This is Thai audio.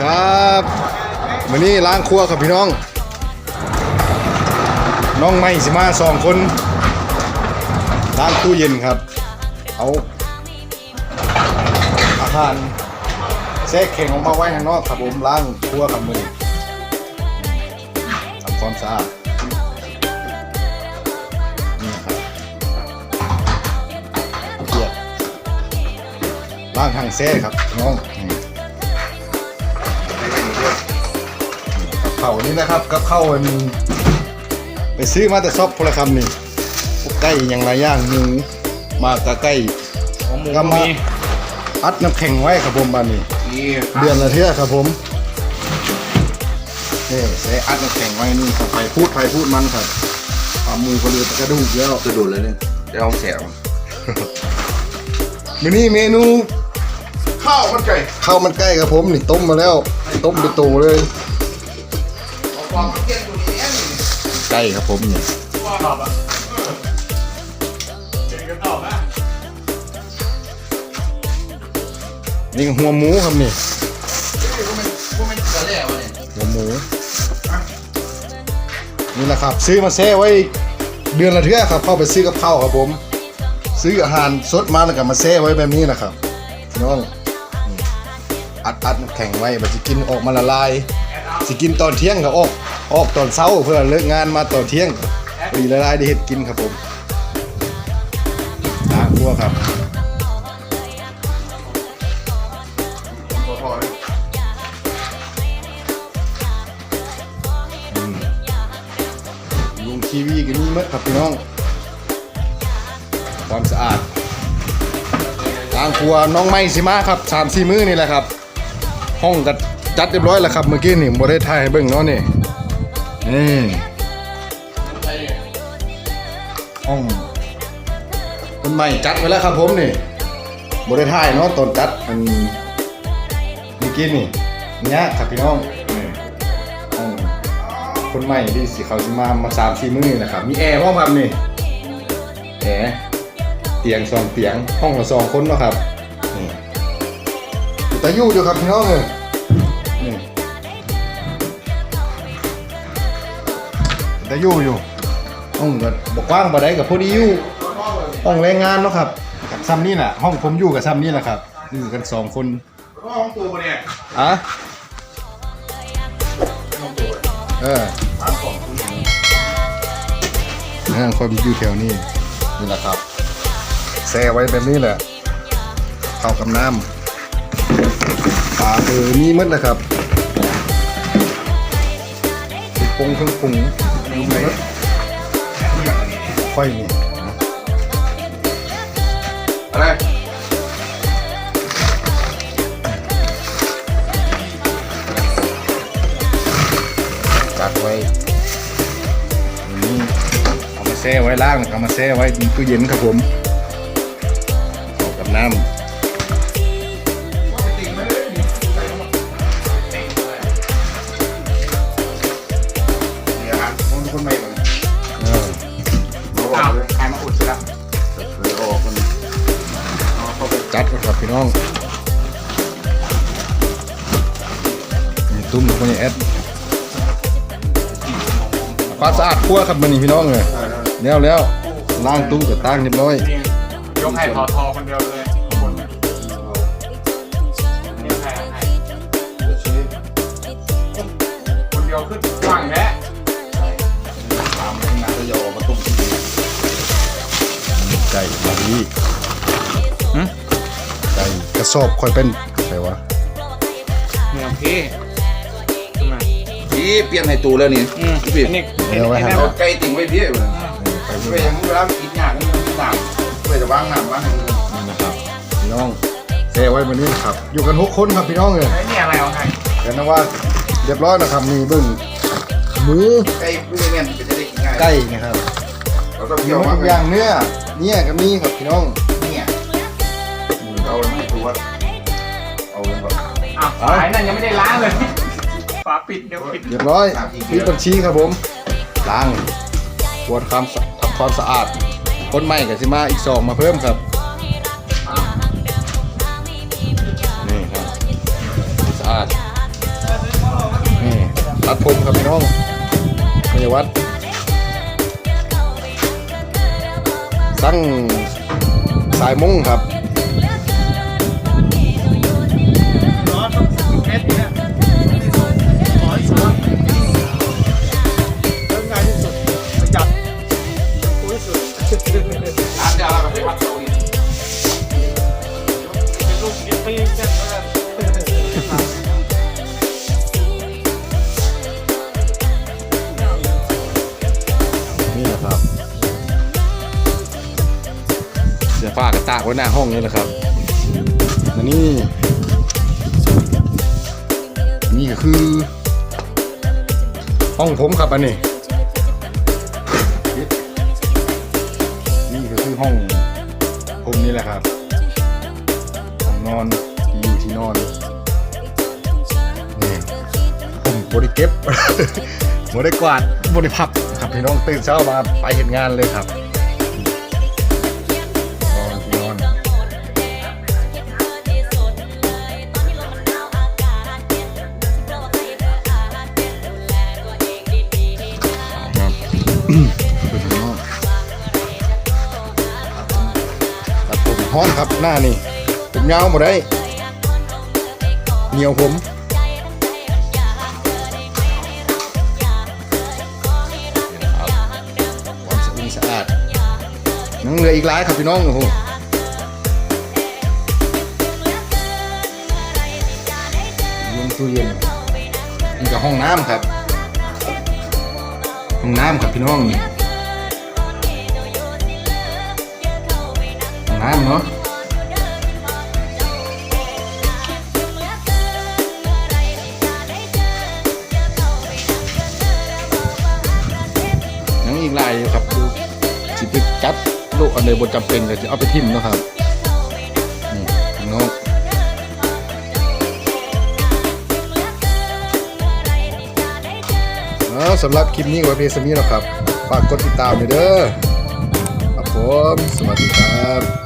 ครับวันนี้ล้างครัวครับพี่น้อง น้องไม่สิมาสองคนล้างตู้เย็นครับ เอาอาหารแทรกเข่งออกมาไว้ข้างนอกครับผมล้างครัวครับมือทำความสะอาดนี่ครับเกียดล้างทางแท้ครับน้อง ขาวนี่นะครับกับข้าวมันไปซื้อมาแต่ซอบพลคำนี่พวกไก่อย่างไรย่างหมูมากะไก่ของหมูก็มามีอัดน้ำแข็งไว้ครับผมบ้านนี้นี่เดือนละเท่าครับผมนี่ใส่อัดน้ำแข็งไว้นี่ครับไปพูดไปพูดมันครับเอามือคนเดียวกระดูกแล้วกระโดดเลยเนี่ยจะเอาแสงมื้อนี้เมนูข้าวมันไก่ข้าวมันไก่ครับผมนี่ต้มมาแล้วต้มเป็นตัวเลย ความเกี้ยนตัวนี้เนี่ยไก่ครับผมนี่ตอบอะเจ๊ก็ตอบอะนี่หัวหมูครับนี่พวกมันพวกมันเกลือแล้วเนี่ยหัวหมู นี่แหละครับ ซื้อมาแช่ไว้เดือนละเทื่อครับ เข้าไปซื้อกับข้าวครับผม ซื้ออาหารสดมาแล้วก็มาแช่ไว้แบบนี้นะครับน้องอัดอัดแข็งไว้บัดจะกินออกมาละลาย สิกินตอนเที่ยงก็ออก ออกตอนเช้าเพื่อเลิกงานมาตอนเที่ยงปีละลายได้เห็ดกินครับผมล้างครัวครับลุงทีวีกันนี่มัดครับพี่น้อง ความสะอาดล้างครัวน้องไม้สิมาครับสามสี่มื้อนี่แหละครับ ห้องก็จัดเรียบร้อยแล้วครับเมื่อกี้นี่บ่ได้ถ่ายให้เบิ่งเนาะนี่ นี่ห้องคนใหม่จัดไว้แล้วครับผมนี่บ่ได้ถ่ายเนาะตอนจัดอันมื่อกี้นี่เนี่ยครับพี่น้องนี่ห้องคนใหม่ที่สิเขาสิมามาสามสี่มื้อนี่นะครับ มีแอร์พร้อมครับนี่แอร์เตียงสองเตียงห้องละสองคนเนาะครับนี่แต่อยู่อยู่ครับพี่น้องเลย แต่อยู่อยู่ห้องก็บอกกว้างบ่ได้กับพอดีอยู่ห้องแรงงานเนาะครับกับซ้ำนี่แหละห้องผมอยู่กับซ้ำนี่แหละครับอยู่กันสองคนห้องตัวเนี่ยอะห้องตัวเออสามสองคุณนั่งคนอยู่แถวนี้นี่แหละครับแซ่ไว้แบบนี้แหละเข้ากับน้ำปลาเออมีหมดเลยครับติดปรุงเครื่องปรุงมีหมด ค่อยนี่อะไรจัดไว้นี่เอามาแซ่ไว้ล่างเอามาแซ่ไว้ในตู้เย็นครับผมเข้ากับน้ำ น้องนี่ตุ้มคนนี้แอดปลาสะอาดคั่วครับมันนี่พี่น้องเลยแล้วแล้วล้างตู้กับตั้งเรียบร้อยยกให้ทอทอคนเดียวเลย ระสอบค่อยเป็นอะไรวะเนี่ยโอเคขึ้นมาพี่เปลี่ยนให้ตูแล้วนี่อืมพี่อันนี้เอาไว้ให้เอาไก่ติ่งไว้พี่เลยไปไปนี่ยังเวลากินยากนี่มันต่างไปจะวางน้ำวางนะครับพี่น้องแซ่ไว้วันนี้ครับ อยู่กันหกคนครับพี่น้องเลยไอ้นี่อะไรเอาให้เห็นนะว่าเรียบร้อยนะครับมีเบึ้งหมูไก่เพื่อนเนี่ยจะได้กินง่ายไก่นะครับเราต้องมีเกี่ยวหมมาดทุกอย่างเนื้อเนี่ยก็มีครับพี่น้องเนี่ยเอาไม่ถูก ว่าเอาเลยแบบอ้าวฝายนั่นยังไม่ได้ล้างเลยฝาปิดเดี๋ยวปิดเรียบร้อยปิดบัญชีครับผมล้างปวดความสะทำความสะอาดคนใหม่กับสิมาอีกสองมาเพิ่มครับนี่ครับสะอาดผมครับพี่น้องพยาวัดสั่งสายมุ้งครับ ตากไว้หน้าห้องนี่แหละครับและนี่นี่ก็คือ ห้องผมครับอันนี้นี่ก็คือห้องผมนี่แหละครับห้องนอนที่อยู่ที่นอนนี่ผมบริเก็บบริกวาดบริพับครับพี่น้องตื่นเช้ามาไปเห็นงานเลยครับ ฮ้อนครับหน้านี่ผมยาวหมดได้ เหนียวผมความสะอาดสะอาดยังเหลืออีกหลายครับพี่น้องโอ้โหรวมตู้เย็นนี่ก็ห้องน้ำครับ ห้องน้ำครับพี่น้องนี่ น้ำเนาะยังอีกลายอยู่ครับดูสิไปจัดโลกอันใดบนจำเป็นก็จะเอาไปทิมเนาะครับนี่น้องสำหรับคลิปนี้ไว้เพียงสมีแล้วครับ ฝากกดติดตามด้วยเด้อครับผม สวัสดีครับ